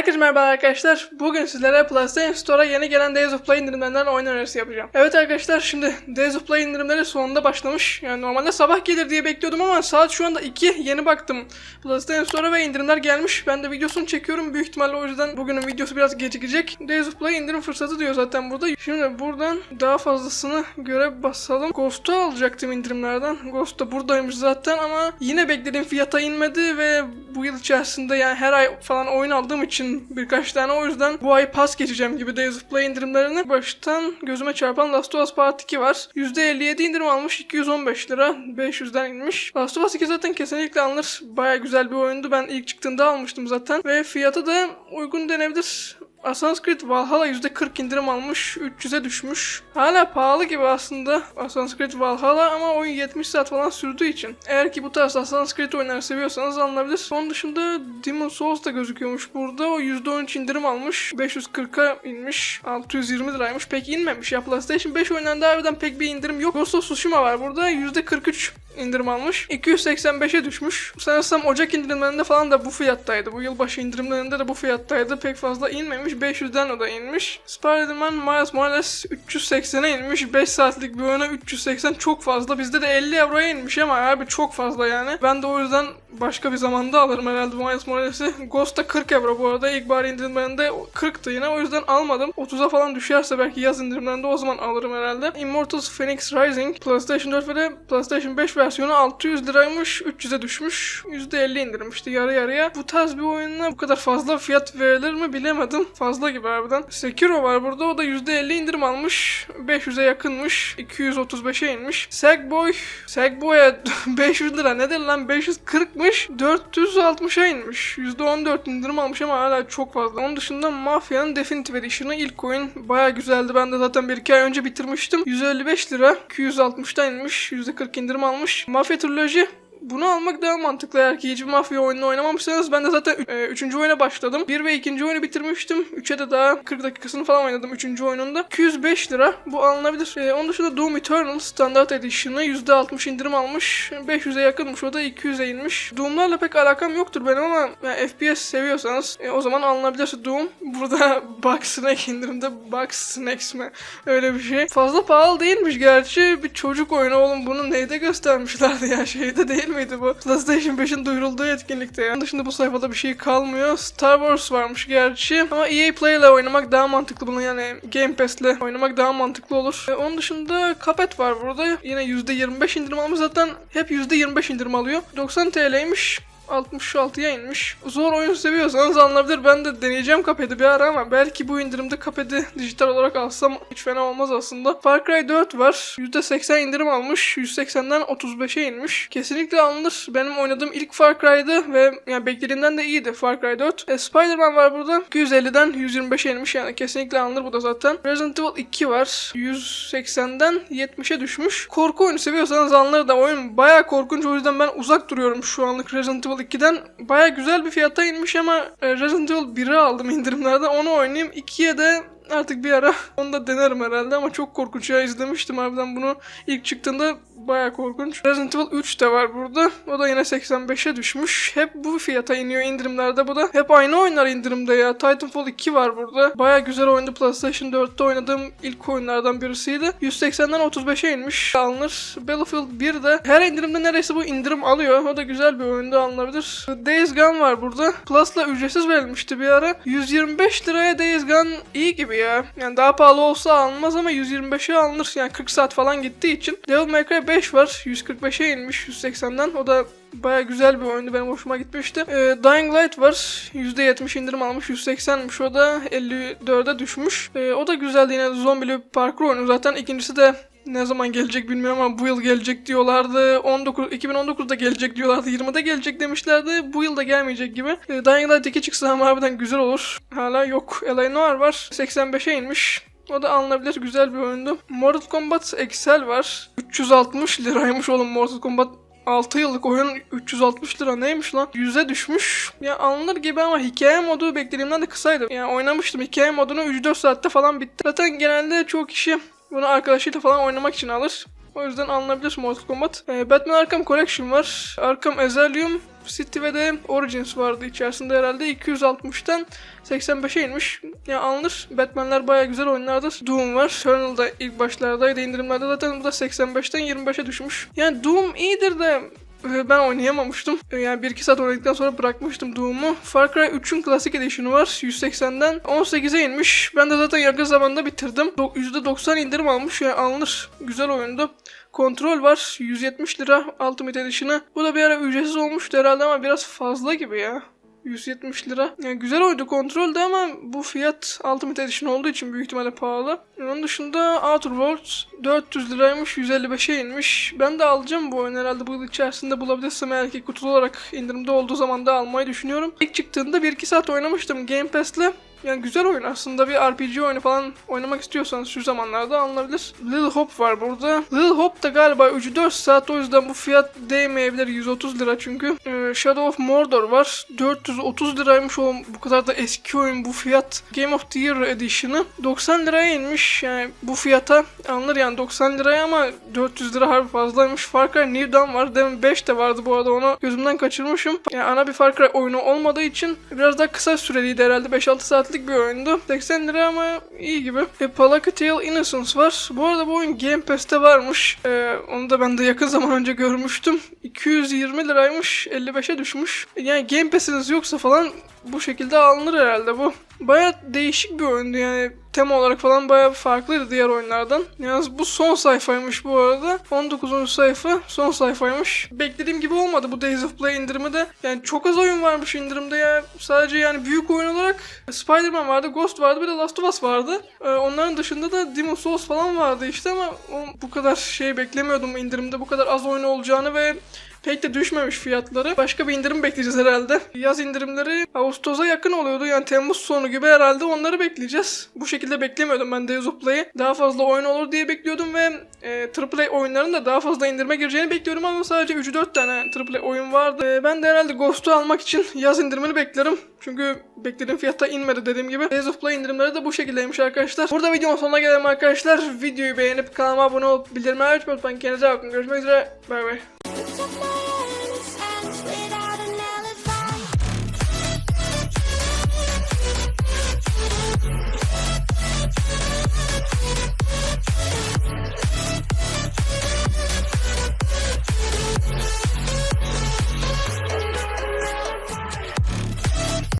Herkese merhaba arkadaşlar. Bugün sizlere PlayStation Store'a yeni gelen Days of Play indirimlerinden oyun önerisi yapacağım. Evet arkadaşlar şimdi Days of Play indirimleri sonunda başlamış. Yani normalde sabah gelir diye bekliyordum ama saat şu anda 2. Yeni baktım PlayStation Store'a ve indirimler gelmiş. Ben de videosunu çekiyorum. Büyük ihtimalle o yüzden bugünün videosu biraz gecikecek. Days of Play indirim fırsatı diyor zaten burada. Şimdi buradan daha fazlasını göre basalım. Ghost'u alacaktım indirimlerden. Ghost da buradaymış zaten ama yine beklediğim fiyata inmedi ve bu yıl içerisinde yani her ay falan oyun aldığım için birkaç tane o yüzden bu ay pas geçeceğim gibi Days of Play indirimlerini. Baştan gözüme çarpan Last of Us Part 2 var. %57 indirim almış 215 lira 500'den inmiş. Last of Us 2 zaten kesinlikle alınır. Baya güzel bir oyundu. Ben ilk çıktığında almıştım zaten. Ve fiyatı da uygun denebilir. Assassin's Creed Valhalla %40 indirim almış, 300'e düşmüş. Hala pahalı gibi aslında Assassin's Creed Valhalla ama oyun 70 saat falan sürdüğü için. Eğer ki bu tarz Assassin's Creed oyunları seviyorsanız alınabilir. Onun dışında Demon Souls da gözüküyormuş burada. O %13 indirim almış, 540'a inmiş, 620 liraymış. Pek inmemiş ya PlayStation 5 oyunlarında harbiden pek bir indirim yok. Ghost of Tsushima var burada, %43 indirim almış. 285'e düşmüş. Sanırsam Ocak indirimlerinde falan da bu fiyattaydı. Bu yılbaşı indirimlerinde de bu fiyattaydı. Pek fazla inmemiş. 500'den o da inmiş. Spider-Man Miles Morales 380'e inmiş. 5 saatlik bir oyuna 380 çok fazla. Bizde de 50 euroya inmiş ama abi çok fazla yani. Ben de o yüzden başka bir zamanda alırım herhalde Miles Morales'i. Ghost da 40 euro bu arada. İlk bari indirimlerinde 40'tı yine. O yüzden almadım. 30'a falan düşerse belki yaz indirimlerinde o zaman alırım herhalde. Immortals Phoenix Rising PlayStation 4 ve de PlayStation 5 versiyonu 600 liraymış. 300'e düşmüş. %50 indirilmişti yarı yarıya. Bu tarz bir oyuna bu kadar fazla fiyat verilir mi bilemedim. Fazla gibi harbiden. Sekiro var burada. O da %50 indirim almış. 500'e yakınmış. 235'e inmiş. Sackboy. Sackboy'a 500 lira nedir lan? 540'mış. 460'a inmiş. %14 indirim almış ama hala çok fazla. Onun dışında Mafya'nın Definitive Edition'ı ilk oyun baya güzeldi. Ben de zaten bir iki ay önce bitirmiştim. 155 lira. 260'tan inmiş. %40 indirim almış. Mafya Trilogy bunu almak daha mantıklı eğer ki hiçbir mafya oyununu oynamamışsanız. Ben de zaten 3. oyuna başladım. 1 ve 2. oyunu bitirmiştim. 3'e de daha 40 dakikasını falan oynadım 3. oyununda. 205 lira. Bu alınabilir. Ee, onun dışında Doom Eternal Standard Edition'ı %60 indirim almış. 500'e yakınmış. O da 200'e inmiş. Doom'larla pek alakam yoktur benim ama yani FPS seviyorsanız e, o zaman alınabilir Doom. Burada Bug Snake indirimde Bug Snacks mi? Öyle bir şey. Fazla pahalı değilmiş gerçi. Bir çocuk oyunu oğlum bunu neyde göstermişlerdi ya şeyde değil miydi bu? PlayStation 5'in duyurulduğu etkinlikte ya. Onun dışında bu sayfada bir şey kalmıyor. Star Wars varmış gerçi. Ama EA Play ile oynamak daha mantıklı bunu yani Game Pass ile oynamak daha mantıklı olur. E, onun dışında Cuphead var burada. Yine %25 indirim almış zaten hep %25 indirim alıyor. 90 TL'ymiş. 66'ya inmiş. Zor oyun seviyorsanız alınabilir. Ben de deneyeceğim Cuphead'i bir ara ama belki bu indirimde Cuphead'i dijital olarak alsam hiç fena olmaz aslında. Far Cry 4 var. %80 indirim almış. 180'den 35'e inmiş. Kesinlikle alınır. Benim oynadığım ilk Far Cry'dı ve yani beklediğimden de iyiydi Far Cry 4. E, Spider-Man var burada. 250'den 125'e inmiş yani kesinlikle alınır bu da zaten. Resident Evil 2 var. 180'den 70'e düşmüş. Korku oyunu seviyorsanız alınır da oyun baya korkunç o yüzden ben uzak duruyorum şu anlık Resident Evil 2'den baya güzel bir fiyata inmiş ama e, Resident Evil 1'i aldım indirimlerden onu oynayayım. 2'ye de artık bir ara onu da denerim herhalde ama çok korkunç ya izlemiştim harbiden bunu ilk çıktığında baya korkunç. Resident Evil 3 de var burada. O da yine 85'e düşmüş. Hep bu fiyata iniyor indirimlerde bu da. Hep aynı oyunlar indirimde ya. Titanfall 2 var burada. Baya güzel oyundu PlayStation 4'te oynadığım ilk oyunlardan birisiydi. 180'den 35'e inmiş. Alınır. Battlefield 1 de her indirimde neredeyse bu indirim alıyor. O da güzel bir oyunda alınabilir. Days Gone var burada. Plus'la ücretsiz verilmişti bir ara. 125 liraya Days Gone iyi gibi ya. Yani daha pahalı olsa alınmaz ama 125'e alınır. Yani 40 saat falan gittiği için. Devil May Cry 5 var. 145'e inmiş 180'den. O da baya güzel bir oyundu. Benim hoşuma gitmişti. Ee, Dying Light var. %70 indirim almış. 180'miş. O da 54'e düşmüş. Ee, o da güzeldi yine zombili bir parkur oyunu. Zaten ikincisi de ne zaman gelecek bilmiyorum ama bu yıl gelecek diyorlardı. 19 2019'da gelecek diyorlardı. 20'de gelecek demişlerdi. Bu yıl da gelmeyecek gibi. E, Dying Light 2 çıksa ama harbiden güzel olur. Hala yok. L.A. Noir var. 85'e inmiş. O da alınabilir güzel bir oyundu. Mortal Kombat Excel var. 360 liraymış oğlum Mortal Kombat 6 yıllık oyun 360 lira neymiş lan? 100'e düşmüş. Ya alınır gibi ama hikaye modu beklediğimden de kısaydı. Yani oynamıştım hikaye modunu 3-4 saatte falan bitti. Zaten genelde çoğu kişi bunu arkadaşıyla falan oynamak için alır. O yüzden alınabilir Mortal Kombat. Ee, Batman Arkham Collection var. Arkham Asylum City ve de Origins vardı içerisinde herhalde 260'tan 85'e inmiş. Yani alınır. Batman'ler baya güzel oyunlardır. Doom var. Eternal da ilk başlardaydı indirimlerde zaten bu da 85'ten 25'e düşmüş. Yani Doom iyidir de ben oynayamamıştım. E, Yani 1-2 saat oynadıktan sonra bırakmıştım Doom'u. Far Cry 3'ün klasik edition'ı var. 180'den 18'e inmiş. Ben de zaten yakın zamanda bitirdim. Do- %90 indirim almış. Yani alınır. Güzel oyundu. Kontrol var. 170 lira Ultimate Edition'ı. Bu da bir ara ücretsiz olmuştu herhalde ama biraz fazla gibi ya. 170 lira. Yani güzel oydu kontrolde ama bu fiyat Ultimate Edition olduğu için büyük ihtimalle pahalı. Onun dışında Outer Worlds 400 liraymış 155'e inmiş. Ben de alacağım bu oyunu herhalde bu yıl içerisinde bulabilirsem eğer ki kutulu olarak indirimde olduğu zaman da almayı düşünüyorum. İlk çıktığında 1-2 saat oynamıştım Game Pass'le. Yani güzel oyun aslında bir RPG oyunu falan oynamak istiyorsanız şu zamanlarda alınabilir. Little Hope var burada. Little Hope da galiba 3-4 saat o yüzden bu fiyat değmeyebilir 130 lira çünkü. Ee, Shadow of Mordor var. 430 liraymış o bu kadar da eski oyun bu fiyat. Game of the Year Edition'ı 90 liraya inmiş yani bu fiyata alınır yani 90 liraya ama 400 lira harbi fazlaymış. Far Cry New Dawn var. Demin 5 de vardı bu arada onu gözümden kaçırmışım. Yani ana bir Far Cry oyunu olmadığı için biraz daha kısa süreliydi herhalde 5-6 saatlik bir oyundu. 80 lira ama iyi gibi. E, Palaka Tale Innocence var. Bu arada bu oyun Game Pass'te varmış. E, onu da ben de yakın zaman önce görmüştüm. 220 liraymış. 55'e düşmüş. Yani Game Pass'iniz yoksa falan bu şekilde alınır herhalde bu. Baya değişik bir oyundu yani tema olarak falan baya farklıydı diğer oyunlardan. Yalnız bu son sayfaymış bu arada. 19. sayfa son sayfaymış. Beklediğim gibi olmadı bu Days of Play indirimi de. Yani çok az oyun varmış indirimde ya. Sadece yani büyük oyun olarak Spider-Man vardı, Ghost vardı bir de Last of Us vardı. Ee, onların dışında da Demon Souls falan vardı işte ama bu kadar şey beklemiyordum indirimde bu kadar az oyun olacağını ve Pek de düşmemiş fiyatları. Başka bir indirim bekleyeceğiz herhalde. Yaz indirimleri Ağustos'a yakın oluyordu. Yani Temmuz sonu gibi herhalde onları bekleyeceğiz. Bu şekilde beklemiyordum ben Days of Play'i. Daha fazla oyun olur diye bekliyordum ve e, AAA oyunların da daha fazla indirime gireceğini bekliyordum ama sadece 3-4 tane AAA oyun vardı. E, ben de herhalde Ghost'u almak için yaz indirimini beklerim. Çünkü beklediğim fiyatta inmedi dediğim gibi. Days of Play indirimleri de bu şekildeymiş arkadaşlar. Burada videonun sonuna gelelim arkadaşlar. Videoyu beğenip kanalıma abone olup bildirimleri açmayı unutmayın. Kendinize bakın. Görüşmek üzere. Bay bay.